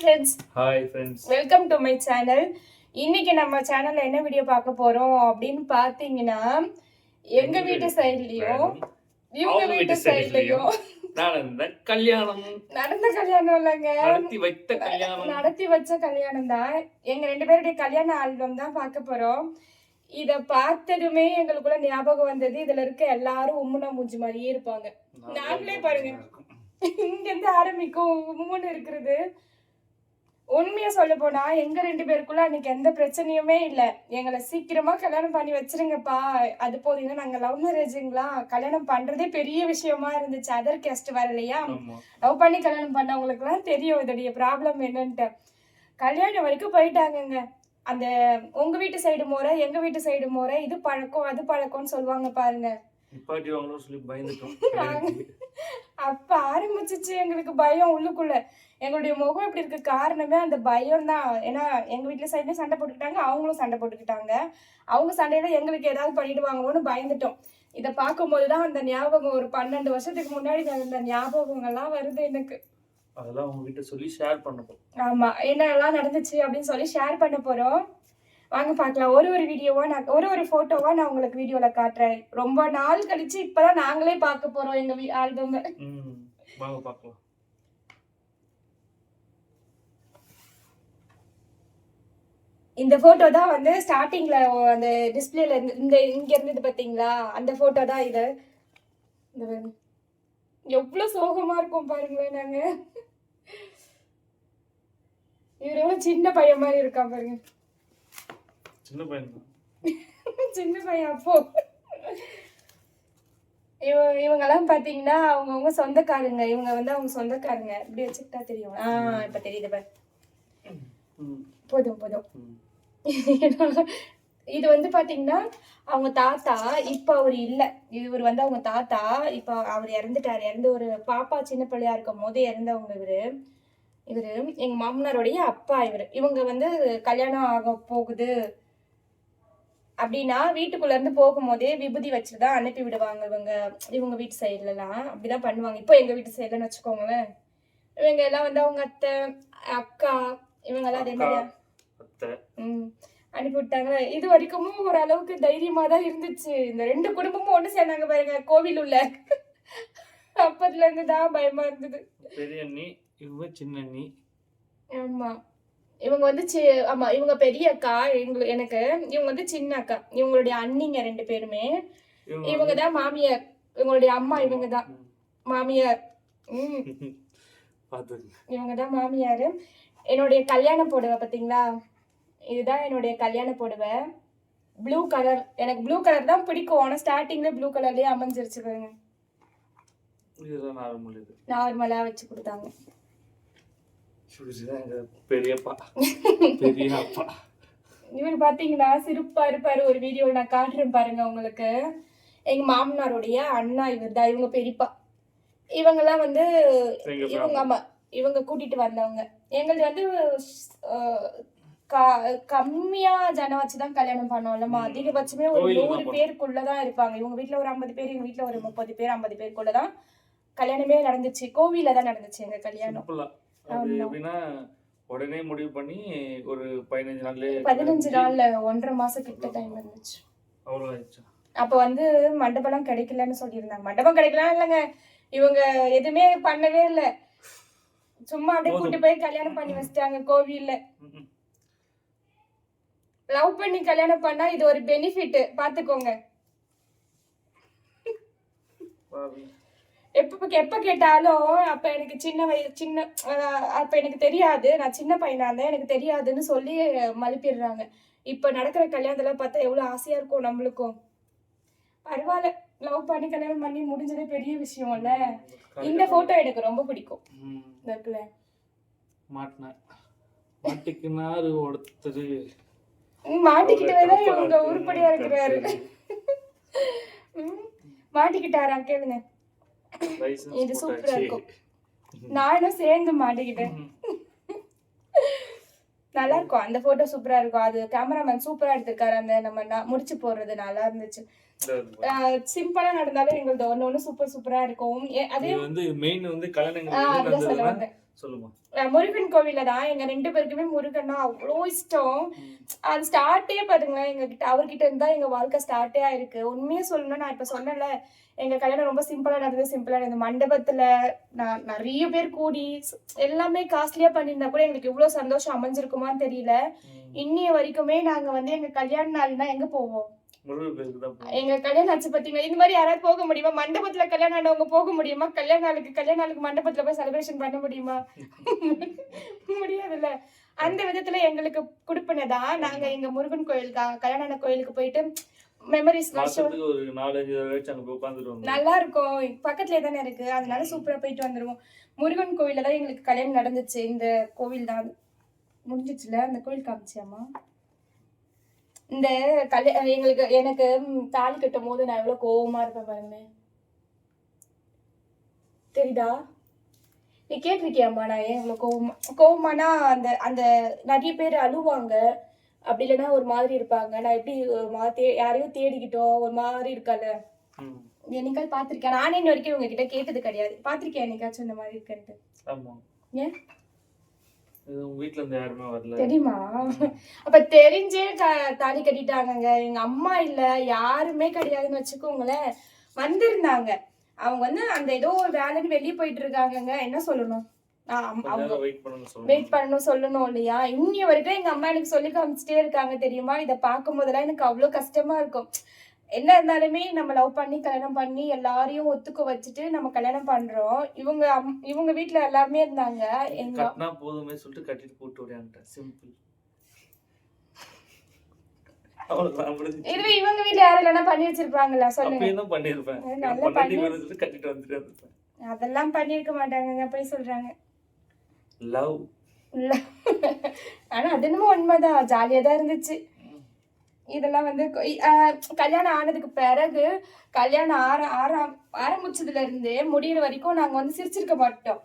Friends hi friends welcome to my channel இன்னைக்கு நம்ம சேனல்ல என்ன வீடியோ பார்க்க போறோம் அப்படின்னு பார்த்தீங்கன்னா எங்க வீட்டு சைட்லயும் இவங்க வீட்டு சைட்லயும் நடந்த கல்யாணம். நடந்த கல்யாணம் இல்லைங்க. நடத்தி வைத்த கல்யாணம். நடத்தி வச்ச கல்யாணம் தான். எங்க ரெண்டு பேருடைய கல்யாண ஆல்பம் தான் பார்க்க போறோம். இத பார்த்ததுமே எங்களுக்குள்ள ஞாபகம் வந்தது இதுல இருக்க எல்லாரும் உம்முனா மூஞ்சி மாதிரியே இருப்பாங்க. நாங்களே பாருங்க. இங்க இருந்து ஆரம்பிக்கும் உம்முன்னு இருக்கிறது. உண்மையை சொல்ல போனா எங்க ரெண்டு பேருக்குள்ள அன்னைக்கு எந்த பிரச்சனையுமே இல்ல. எங்களை சீக்கிரமா கல்யாணம் பண்ணி வச்சிருங்கப்பா. அது போதீங்கன்னா நாங்க லவ் மேரேஜுங்களா கல்யாணம் பண்றதே பெரிய விஷயமா இருந்துச்சு. அதர் கேஸ்ட் வரலையா லவ் பண்ணி கல்யாணம் பண்ணவங்களுக்குலாம் தெரியும் இதோடைய ப்ராப்ளம் என்னன்ட்டு. கல்யாணம் வரைக்கும் போயிட்டாங்கங்க. அந்த உங்க வீட்டு சைடு முறை எங்க வீட்டு சைடு முறை இது பழக்கம் அது பழக்கம்னு சொல்லுவாங்க பாருங்க. நிப்பாட்டி வாங்கணும்னு சொல்லி பயந்துட்டோம். அப்ப ஆரம்பிச்சிச்சு எங்களுக்கு பயம் உள்ளுக்குள்ள. எங்களுடைய முகம் இப்படி இருக்க. காரணமே அந்த பயம் தான். ஏன்னா எங்க வீட்டுல சைட்லயும் சண்டை போட்டுக்கிட்டாங்க. அவங்களும் சண்டை போட்டுக்கிட்டாங்க. அவங்க சண்டையில எங்களுக்கு ஏதாவது பண்ணிடுவாங்களோன்னு பயந்துட்டோம். இதை பார்க்கும்போது தான் அந்த ஞாபகம் ஒரு பன்னெண்டு வருஷத்துக்கு முன்னாடி அந்த ஞாபகங்கள்லாம் வருது எனக்கு. அதெல்லாம் உங்ககிட்ட சொல்லி ஷேர் பண்ணப்போம் ஆமா. என்னெல்லாம் நடந்துச்சு அப்படின்னு சொல்லி ஷேர் பண்ண போறோம். வாங்க பார்க்கலாம். ஒரு ஒரு வீடியோவா நான் ஒரு ஒரு போட்டோவா நான் உங்களுக்கு வீடியோல காட்டுறேன். ரொம்ப நாள் கழிச்சு இப்பதான் நாங்களே பார்க்க போறோம் எங்க ஆல்பம் ம் வாங்க பார்க்கலாம். இந்த போட்டோ தான் வந்து ஸ்டார்டிங்ல அந்த டிஸ்பிளேல இருந்து இந்த இங்க இருந்தது பாத்தீங்களா அந்த போட்டோ தான் இது. எவ்வளவு சோகமா இருக்கும் பாருங்களேன் நாங்க. இவர் எவ்வளவு சின்ன பையன் மாதிரி இருக்கான் பாருங்க. சின்ன பையன். தான் சின்ன பையன் அப்போ. இவ இவங்கெல்லாம் பாத்தீங்கன்னா அவங்கவுங்க சொந்தக்காரங்க. இவங்க வந்து அவங்க சொந்தக்காரங்க. இப்படி வச்சுக்கிட்டா தெரியும். ஆ இப்ப தெரியுது பாரு. போதும் போதும். இது வந்து பாத்தீங்கன்னா அவங்க தாத்தா இப்ப அவர் இல்ல. இவர் வந்து அவங்க தாத்தா இப்ப அவர் இறந்துட்டாரு. இறந்து ஒரு பாப்பா சின்ன பிள்ளையா இருக்கும் போது இறந்தவங்க இவரு. இவரு எங்க மாமனாருடைய அப்பா இவரு. இவங்க வந்து கல்யாணம் ஆக போகுது. அப்படின்னா வீட்டுக்குள்ள இருந்து போகும்போதே விபூதி வச்சுதான் அனுப்பி விடுவாங்க இவங்க இவங்க வீட்டு சைட்லலாம். அப்படிதான் பண்ணுவாங்க. இப்போ எங்க வீட்டு சைடுலன்னு வச்சுக்கோங்களேன். இவங்க எல்லாம் வந்து அவங்க அத்தை அக்கா இவங்க எல்லாம் அதே மாதிரி ம். அனுப்பி விட்டாங்க இது வரைக்கும் ஓரளவுக்கு தைரியமா தான் இருந்துச்சு. இந்த ரெண்டு குடும்பமும் ஒண்ணு சேர்ந்தாங்க பாருங்க கோவில் உள்ள அப்பத்துல இருந்து தான் பயமா இருந்தது. பெரிய அண்ணி இவங்க சின்ன அண்ணி. ஆமா. இவங்க வந்து சி ஆமா இவங்க பெரிய அக்கா எங்க எனக்கு இவங்க வந்து சின்ன அக்கா. இவங்களுடைய அண்ணிங்க ரெண்டு பேருமே. இவங்க தான் மாமியார். இவங்களுடைய அம்மா இவங்க தான். மாமியார். ம். இவங்க தான் மாமியார். என்னுடைய கல்யாண புடவை பார்த்தீங்களா இதுதான் என்னுடைய கல்யாண புடவை. ப்ளூ கலர் எனக்கு ப்ளூ கலர் தான் பிடிக்கும். ஆனால் ஸ்டார்டிங்கில் ப்ளூ கலர்லேயே அமைஞ்சிருச்சு பாருங்க. நார்மலாக வச்சு கொடுத்தாங்க. இதுதான் எங்க பெரியப்பா. பெரிய அப்பா இவர் பார்த்தீங்கன்னா சிரிப்பா இருப்பாரு ஒரு வீடியோவில் நான் காட்டுறேன் பாருங்க உங்களுக்கு. எங்க மாமனாருடைய அண்ணா இவர் தான் இவங்க பெரியப்பா. இவங்கெல்லாம் வந்து எங்க இவங்க ஆமா இவங்க கூட்டிட்டு வந்தவங்க. எங்களுது வந்து கம்மியா ஜனம் வச்சுதான் கல்யாணம் பண்ணோம்லமா. அதிகபட்சமே ஒரு நூறு. பேருக்குள்ளதான் இருப்பாங்க. இவங்க வீட்ல ஒரு ஐம்பது பேர் எங்க வீட்ல ஒரு முப்பது பேர் ஐம்பது பேருக்குள்ளதான் கல்யாணமே நடந்துச்சு. கோவில்ல தான் நடந்துச்சு எங்க கல்யாணம். அது. எப்படின்னா உடனே முடிவு பண்ணி ஒரு பதினஞ்சு நாள்லயே பதினஞ்சு நாள்ல ஒன்றரை மாசம் கிட்ட டைம் இருந்துச்சு அவ்வளோ ஆயிடுச்சு அப்ப வந்து மண்டபம்லாம் கிடைக்கலன்னு சொல்லியிருந்தாங்க மண்டபம் கிடைக்கலாம் இல்லைங்க இவங்க எதுவுமே பண்ணவே இல்ல சும்மா அப்படியே. கூட்டி போய் கல்யாணம் பண்ணி வச்சிட்டாங்க கோவில்ல. லவ் பண்ணி கல்யாணம் பண்ணா இது ஒரு பெனிஃபிட் பாத்துக்கோங்க. எப்ப எப்ப கேட்டாலும் அப்ப எனக்கு சின்ன வய சின்ன அப்ப எனக்கு தெரியாது. நான் சின்ன பையனா இருந்தேன் எனக்கு தெரியாதுன்னு சொல்லி மழுப்பிடுறாங்க இப்ப நடக்கிற கல்யாணத்துல பார்த்தா எவ்வளவு ஆசையா இருக்கும் நம்மளுக்கும். பரவாயில்ல. லவ் பண்ணி கல்யாணம் பண்ணி முடிஞ்சதே பெரிய விஷயம்ல. இந்த போட்டோ எனக்கு ரொம்ப பிடிக்கும். இருக்குல்ல மாட்டினேன் மாட்டிக்கினாரு ஒருத்தர். மாட்டிக்கிட்டவே தான் இவங்க உருப்படியா இருக்கிறாரு. மாட்டிக்கிட்டாரா? கேளுங்க. இது சூப்பரா இருக்கும். நானும் சேர்ந்து மாட்டிக்கிட்டேன் நல்லா இருக்கும் அந்த போட்டோ சூப்பரா இருக்கும் அது கேமராமேன் சூப்பரா எடுத்திருக்காரு அந்த நம்ம முடிச்சு போடுறது நல்லா இருந்துச்சு சிம்பிளா நடந்தாலும் எங்களுக்கு ஒண்ணு ஒண்ணு சூப்பர் சூப்பரா இருக்கும் அதே வந்து மெயின் வந்து அஹ் முருகன் கோவில்ல தான் எங்க ரெண்டு பேருக்குமே முருகன்னா அவ்வளோ இஷ்டம் அது ஸ்டார்ட்டே பாருங்களேன் எங்க கிட்ட அவர்கிட்ட இருந்தா எங்க வாழ்க்கை ஸ்டார்ட்டே ஆயிருக்கு உண்மையா சொல்லணும்னா நான் இப்ப சொன்னேன்ல எங்க கல்யாணம் ரொம்ப சிம்பிளா நடந்தது சிம்பிளா நடந்தது. மண்டபத்துல நான் நிறைய பேர் கூடி எல்லாமே காஸ்ட்லியா பண்ணியிருந்தா கூட எங்களுக்கு இவ்வளவு சந்தோஷம் அமைஞ்சிருக்குமான்னு தெரியல. இன்னைய வரைக்குமே நாங்க வந்து எங்க கல்யாண நாள்னா எங்க போவோம். எங்க கல்யாணம் ஆச்சு பாத்தீங்களா? இந்த மாதிரி யாராவது போக முடியுமா? மண்டபத்துல கல்யாணம் ஆனவங்க போக முடியுமா? கல்யாண நாளுக்கு கல்யாண நாளுக்கு மண்டபத்துல போய் செலிப்ரேஷன் பண்ண முடியுமா? முடியாதுல்ல. அந்த விதத்துல எங்களுக்கு கொடுப்பினதான் நாங்க எங்க முருகன் கோயிலுக்கு கல்யாண கோயிலுக்கு போயிட்டு மெமரிஸ் ஒரு நாலஞ்சு நல்லா இருக்கும் பக்கத்துலயே தானே இருக்கு. அதனால சூப்பரா போயிட்டு வந்துருவோம். முருகன் கோயில்ல தான் எங்களுக்கு கல்யாணம் நடந்துச்சு. இந்த கோவில் தான். முடிஞ்சிச்சுல? அந்த கோயில் காமிச்சியாமா இந்த கல்யா எங்களுக்கு எனக்கு தாலி கட்டும் போது நான் எவ்வளவு கோவமா இருப்பேன் பாருங்க தெரியுதா? நீ கேட்டிருக்கியாம்மா நான் ஏன் இவ்வளவு கோவமா கோவமானா அந்த அந்த நிறைய பேர் அழுவாங்க. அப்படி இல்லைன்னா ஒரு மாதிரி இருப்பாங்க. நான் எப்படி ஒரு மாதிரி தே- யாரையும் தேடிக்கிட்டோ ஒரு மாதிரி இருக்கல. என்னைக்காவது பார்த்திருக்கேன் நானே இன்ன வரைக்கும் உங்ககிட்ட கேட்டது கிடையாது. பார்த்திருக்கேன் என்னைக்காச்சும் இந்த மாதிரி இருக்குன்ட்டு? ஏன்? தெரியுமா? அப்ப தெரிஞ்சே தாலி கட்டிட்டாங்கங்க. எங்க அம்மா இல்ல யாருமே கிடையாதுன்னு வச்சுக்கோங்களேன். வந்திருந்தாங்க. அவங்க வந்து அந்த ஏதோ ஒரு வேலைன்னு வெளியே போயிட்டு இருக்காங்கங்க. என்ன சொல்லணும்? அவங்க வெயிட் பண்ணணும் சொல்லணும் இல்லையா? இன்னி வரைக்கும் எங்க அம்மா எனக்கு சொல்லி காமிச்சிட்டே இருக்காங்க தெரியுமா? இதை பார்க்கும் போதெல்லாம் எனக்கு அவ்வளவு கஷ்டமா இருக்கும். என்ன இருந்தாலுமே நம்ம லவ் பண்ணி கல்யாணம் பண்ணி எல்லாரையும் ஒத்துக்க வச்சுட்டு நம்ம கல்யாணம் பண்றோம். இவங்க இவங்க வீட்ல எல்லாருமே இருந்தாங்க. எங்க போதுமே சொல்லிட்டு கட்டிட்டு போட்டு ஓடியான்ட்டேன் சிம்பிள். இதுவே இவங்க வீட்ல யாரும் இல்லைன்னா பண்ணி வச்சிருப்பாங்களா? சொல்லுங்க. பண்ணிருப்பேன் நல்லா பண்ணி- அதெல்லாம் பண்ணிருக்க மாட்டாங்கங்க போய் சொல்றாங்க. லவ். ஆனா அது என்னமோ உண்மைதான். ஜாலியா தான் இருந்துச்சு. இதெல்லாம் வந்து கல்யாணம் ஆனதுக்கு பிறகு கல்யாணம் ஆர ஆரம் ஆரம்பிச்சதுல இருந்தே முடியிற வரைக்கும் நாங்க வந்து சிரிச்சிருக்க மாட்டோம்.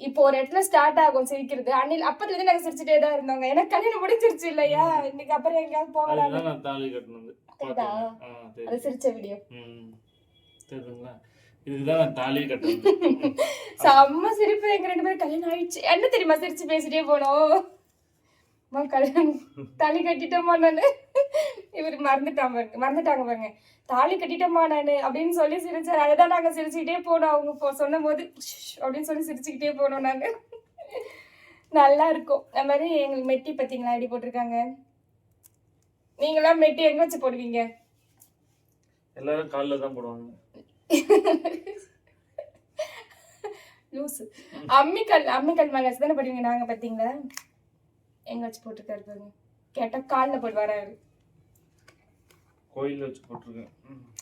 இப்போ ஒரு இடத்துல ஸ்டார்ட் ஆகும் சிரிக்கிறது. அன்னில் அப்பத்துல இருந்து நாங்க சிரிச்சுட்டே தான் இருந்தோங்க. எனக்கு கல்யாணம் முடிஞ்சிருச்சு இல்லையா? இன்னைக்கு அப்புறம் எங்கேயாவது போகலாம் அது. சிரிச்ச வீடியோ இதுதான் நான் தாலி கட்டினது செம்ம சிரிப்பு எங்க ரெண்டு பேரும் கல்யாணம் ஆயிடுச்சு. என்ன தெரியுமா சிரிச்சு பேசிட்டே போனோம்? கல்யாணம் தாலி கட்டிட்டோமா நானு? இவர் மறந்துட்டான் பாருங்க மறந்துட்டாங்க பாருங்க. தாலி கட்டிட்டோமா நானு? அப்படின்னு சொல்லி சிரிச்சாரு. அதை தான் நாங்க சிரிச்சுக்கிட்டே போனோம். அவங்க சொன்னும் போது அப்படின்னு சொல்லி சிரிச்சுக்கிட்டே போனோம் நாங்க நல்லா இருக்கும். அந்த மாதிரி எங்களுக்கு மெட்டி பார்த்தீங்களா எப்படி போட்டிருக்காங்க? நீங்களாம் மெட்டி எங்க வச்சு போடுவீங்க? எல்லாரும் காலில் தான் போடுவாங்க. லூசு அம்மிக்கல் அம்மிக்கல் மேலே தானே போடுவீங்க நாங்கள் பார்த்தீங்களா எங்க வச்சு போட்டிருக்காரு பாருங்க. கேட்டால் காலில் போட்டு வராரு கோயில்ல வச்சு போட்டிருக்கேன்.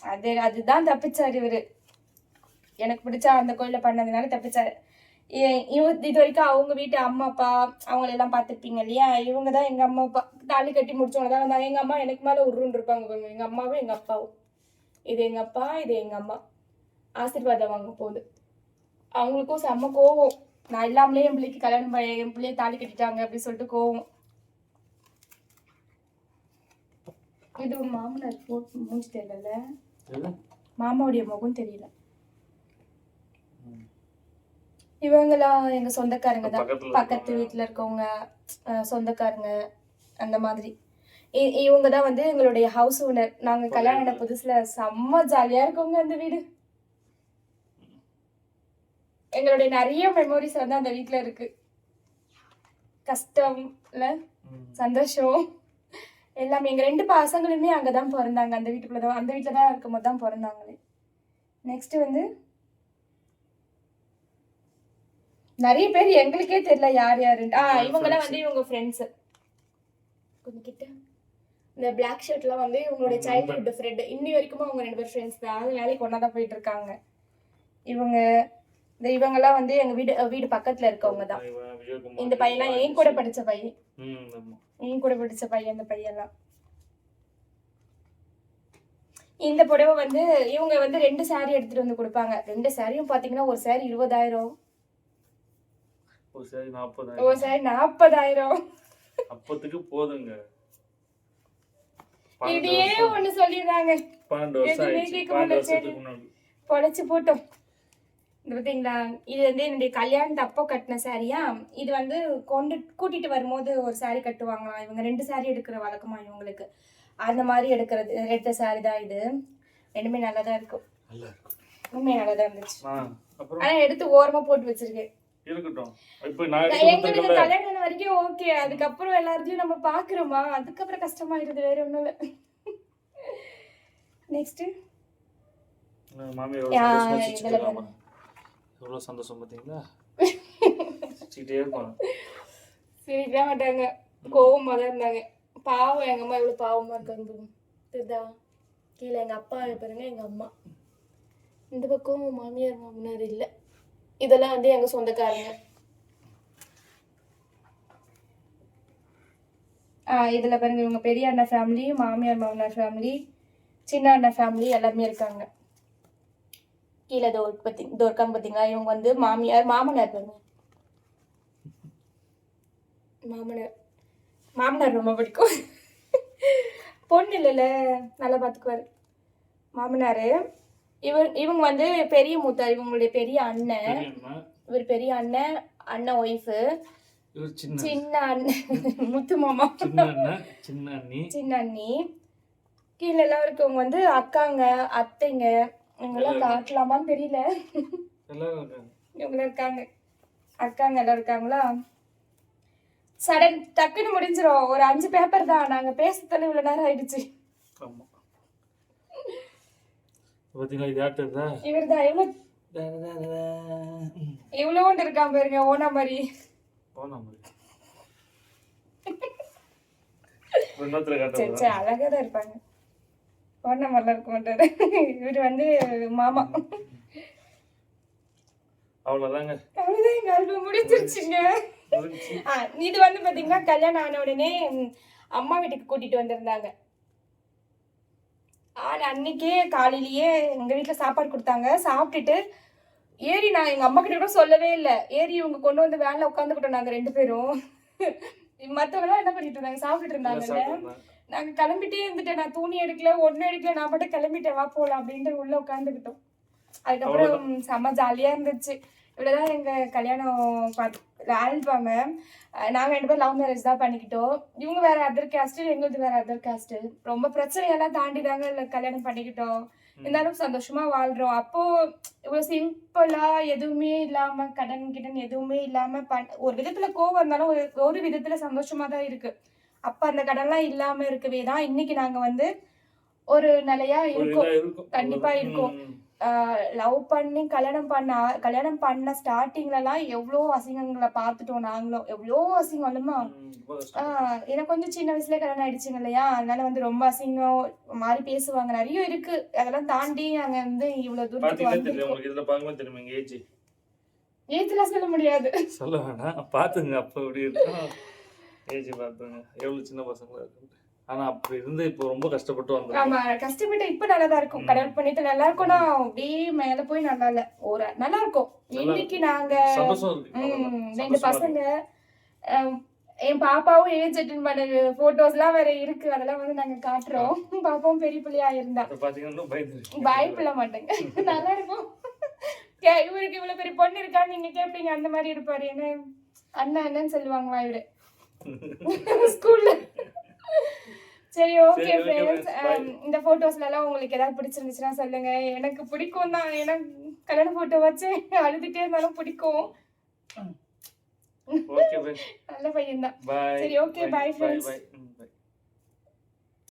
அது அதுதான் தப்பிச்சாரு இவரு. எனக்கு பிடிச்ச அந்த கோயில்ல பண்ணதுனால தப்பிச்சாரு. இ- இவ இது வரைக்கும் அவங்க வீட்டு அம்மா அப்பா அவங்கள எல்லாம் பார்த்துருப்பீங்க இல்லையா? இவங்க தான் எங்க அம்மா அப்பா. தாலி கட்டி முடிச்சவங்க தான் வந்தாங்க. எங்க அம்மா எனக்கு மேல உருன்னு இருப்பாங்க பாருங்க. எங்க அம்மாவும் எங்க அப்பாவும். இது எங்க அப்பா இது எங்க அம்மா. ஆசீர்வாதம் வாங்க போகுது. அவங்களுக்கும் செம்ம கோவம். நான் இல்லாமலே என் பிள்ளைக்கு கல்யாணம் பண்ணி என் பிள்ளைய தாலி கட்டிட்டாங்க அப்படின்னு சொல்லிட்டு கோவம். இது மாமனார் போட்டு மூஞ்சி தெரியல? மாமாவுடைய முகம் தெரியல. ம். இவங்களாம் எங்க சொந்தக்காரங்க தான். பக்கத்து. வீட்ல இருக்கவங்க சொந்தக்காரங்க அந்த மாதிரி. இவங்க தான் வந்து எங்களுடைய ஹவுஸ் ஓனர் நாங்க கல்யாணம் புதுசுல செம்ம ஜாலியா இருக்கவங்க அந்த வீடு. எங்களுடைய நிறைய மெமரிஸ் வந்து அந்த வீட்ல இருக்கு. கஷ்டம் இல்ல. சந்தோஷம். எல்லாமே. எங்க ரெண்டு பசங்களுமே அங்கதான் பிறந்தாங்க. அந்த வீட்டுக்குள்ள தான் அந்த வீட்டுல தான் இருக்கும்போது தான் பிறந்தாங்களே. நெக்ஸ்ட் வந்து நிறைய பேர் எங்களுக்கே தெரியல யார் யாருன்னு ஆ இவங்கெல்லாம்? வந்து இவங்க ஃப்ரெண்ட்ஸ் கொஞ்சம் கிட்ட. இந்த பிளாக் ஷர்ட்லாம் வந்து இவங்களுடைய சைல்ட்ஹுட் ஃப்ரெண்ட் இன்னி வரைக்கும் அவங்க ரெண்டு பேர் ஃப்ரெண்ட்ஸ் தான். வேலைக்கு ஒன்றா தான் போயிட்டு இருக்காங்க. இவங்க இந்த இவங்கெல்லாம் வந்து எங்க வீடு வீடு பக்கத்துல இருக்கவங்க தான் இந்த பையன்லாம் என் கூட படிச்ச பையன். என் கூட படிச்ச பையன் இந்த பையன்லாம். இந்த புடவை வந்து இவங்க வந்து ரெண்டு saree எடுத்துட்டு வந்து கொடுப்பாங்க. ரெண்டு சாரியும் பாத்தீங்கன்னா ஒரு saree இருபதாயிரம். ஒரு சரி ஒரு நாற்பதாயிரம் அப்பத்துக்கு போதுங்க. வருஷம். ஒண்ணு சொல்லிடுறாங்க. பன்னெண்டு வருஷம் பொழைச்சு போட்டோம். பார்த்தீங்களா இது வந்து என்னுடைய கல்யாணத்து அப்போ கட்டின சாரியா? இது வந்து கொண்டு கூட்டிட்டு வரும்போது ஒரு saree கட்டுவாங்களாம். இவங்க ரெண்டு saree எடுக்கிற வழக்கமா இவங்களுக்கு. அந்த மாதிரி எடுக்கிறது எடுத்த saree தான் இது. ரெண்டுமே நல்லா தான் இருக்கும். உண்மையாக நல்லா தான் இருந்துச்சு. ஆ அப்புறம்? ஆனா எடுத்து ஓரமா போட்டு வச்சிருக்கேன். இருக்கட்டும். இப்போ நான் எங்களுக்கு கல்யாணம் வரைக்கும் ஓகே அதுக்கப்புறம் எல்லாத்தையும் நம்ம பாக்குறோமா அதுக்கப்புறம் கஷ்டமாயிருது வேற ஒண்ணும் இல்ல. நெக்ஸ்ட் மாமியார் எவ்வளோ சந்தோஷம் பார்த்தீங்களா? சிரிச்சுக்கிட்டே இருப்பாங்க. சிரிக்கவே மாட்டாங்க. கோவமாக தான் இருந்தாங்க. பாவம் எங்கள் அம்மா எவ்வளோ பாவமாக இருக்காங்க தெரியுதா? கீழே எங்கள் அப்பா பாருங்க எங்கள் அம்மா. இந்த பக்கம் மாமியார் மாமனார் இல்லை. இதெல்லாம் வந்து எங்கள் சொந்தக்காரங்க. ஆ இதில் பாருங்க இவங்க பெரிய அண்ணன் ஃபேமிலி மாமியார் மாமனார் ஃபேமிலி சின்ன அண்ணன் ஃபேமிலி எல்லாருமே இருக்காங்க. கீழே இதோ பத்தி இதோ இருக்காங்க பாத்தீங்களா? இவங்க வந்து மாமியார் மாமனார் பாருங்க மாமனார். மாமனார் ரொம்ப பிடிக்கும். பொண்ணு இல்லைல்ல நல்லா பார்த்துக்குவாரு மாமனார். இவர் இவங்க வந்து பெரிய மூத்தார் இவங்களுடைய பெரிய அண்ணன். இவர் பெரிய அண்ணன் அண்ணன் ஒய்ஃபு சின்ன அண்ணன். முத்து மாமா. சின்ன அண்ணி. சின்ன அண்ணி. கீழே எல்லாம் இருக்கவங்க வந்து அக்காங்க அத்தைங்க. இவங்கெல்லாம் காட்டலாமான்னு தெரியல. எல்லாரும் இருக்காங்க. அக்காங்க எல்லாம் இருக்காங்களா? சடன் டக்குன்னு முடிஞ்சிரும். ஒரு அஞ்சு பேப்பர் தான். நாங்க பேசுறதுல இவ்வளவு நேரம் ஆயிடுச்சு. இவர் தான்? எவ்வளவு இவ்வளோண்டு இருக்கான் பாருங்க ஓனா மாதிரி. சரி தான் இருப்பாங்க. ஓனா மாதிரிலாம் இருக்க மாட்டாரு. இவர் வந்து மாமா. அவ்வளோதாங்க அவ்வளவுதான் எங்க ஆல்பம். ஆ, இது வந்து பாத்தீங்கன்னா கல்யாணம் ஆன உடனே அம்மா வீட்டுக்கு கூட்டிட்டு வந்திருந்தாங்க. ஆனா அன்னைக்கே காலையிலயே எங்க வீட்டுல சாப்பாடு கொடுத்தாங்க. சாப்பிட்டுட்டு ஏறி நான் எங்க அம்மா கிட்ட கூட சொல்லவே இல்லை. ஏறி இவங்க கொண்டு வந்து வேன்ல உட்காந்துக்கிட்டோம் நாங்க ரெண்டு பேரும். மத்தவங்க எல்லாம் என்ன பண்ணிட்டு இருந்தாங்க? சாப்பிட்டுட்டு எல்லாம் இருந்தாங்கல்ல. சாப்பிட்டுருந்தேன். நாங்க கிளம்பிட்டே இருந்துட்டேன். நான் துணி எடுக்கல ஒன்னும் எடுக்கல நான் மட்டும் கிளம்பிட்டேன். வா போலாம் அப்படின்ட்டு உள்ள உட்காந்துக்கிட்டோம் அதுக்கப்புறம் செம்ம ஜாலியா இருந்துச்சு. இவ்வளவுதான் எங்க கல்யாணம் ஆல்பாம நாங்க ரெண்டு பேரும் லவ் மேரேஜ் தான் பண்ணிக்கிட்டோம். இவங்க வேற அதர் கேஸ்ட் எங்களுது வேற அதர் கேஸ்ட் ரொம்ப பிரச்சனையெல்லாம் தாண்டி தாங்க இல்ல கல்யாணம் பண்ணிக்கிட்டோம். இருந்தாலும் சந்தோஷமா வாழ்றோம். அப்போ இவ்வளவு சிம்பிளா எதுவுமே இல்லாம கடன் கிடன் எதுவுமே இல்லாம பண்- ஒரு விதத்துல கோவம் இருந்தாலும் ஒரு ஒரு விதத்துல சந்தோஷமா தான் இருக்கு. அப்ப அந்த கடன்லாம் இல்லாம இருக்கவே தான் இன்னைக்கு நாங்க வந்து ஒரு நிலையா இருக்கோம். இதா இருக்கும். லவ் பண்ணி கல்யாணம் பண்ண கல்யாணம் பண்ண ஸ்டார்டிங்லலாம் எவ்வளோ அசிங்கங்களை பார்த்துட்டோம் நாங்களும். எவ்வளோ அசிங்கம் இல்லைமா எனக்கு கொஞ்சம் சின்ன வயசுல கல்யாணம் ஆயிடுச்சுங்க இல்லையா? அதனால வந்து ரொம்ப அசிங்கம் மாறி பேசுவாங்க. நிறைய இருக்கு. அதெல்லாம் தாண்டி நாங்க வந்து இவ்வளவு தூரத்துக்கு ஏஜ்லாம் சொல்ல முடியாது. சொல்ல வேண்டாம் பாத்துங்க அப்ப எப்படி இருக்கும். ஏஜ் பாத்துங்க எவ்வளவு சின்ன பசங்களா இருக்கு ஆனா அப்படி இருந்து இப்போ ரொம்ப கஷ்டப்பட்டு வந்தோம். ஆமா கஷ்டப்பட்டு இப்ப நல்லாதான் இருக்கும். ம். கல்யாணம் பண்ணிட்டு நல்லா இருக்கும்னா அப்படியே மேல போய் நல்லா இல்ல. ஒரு நல்லா இருக்கும். நல்லா இன்னைக்கு நாங்க. ரெண்டு பசங்க என் பாப்பாவும் ஏஜ் அட்டன் பண்ண போட்டோஸ்லாம் வேற இருக்கு. அதெல்லாம் வந்து நாங்க காட்டுறோம். பாப்பாவும் பெரிய பிள்ளையா இருந்தா. பயப்பட மாட்டேங்க. நல்லா இருக்கும். இவருக்கு இவ்வளவு பெரிய பொண்ணு இருக்கா நீங்க கேப்பீங்க. அந்த மாதிரி இருப்பாரு. என்ன அண்ணன் அண்ணன் சொல்லுவாங்களா இவரு. ஸ்கூல்ல சரி ஓகே ஃப்ரெண்ட்ஸ். Bye. இந்த போட்டோஸ்ல எல்லாம் உங்களுக்கு ஏதாவது பிடிச்சிருந்துச்சுன்னா சொல்லுங்க. எனக்கு பிடிக்கும் தான். எனக்கு கல்யாண போட்டோ வச்சு அழுதுட்டே இருந்தாலும் பிடிக்கும். ஓகே பை நல்ல பையன் தான் சரி, okay, bye, friends.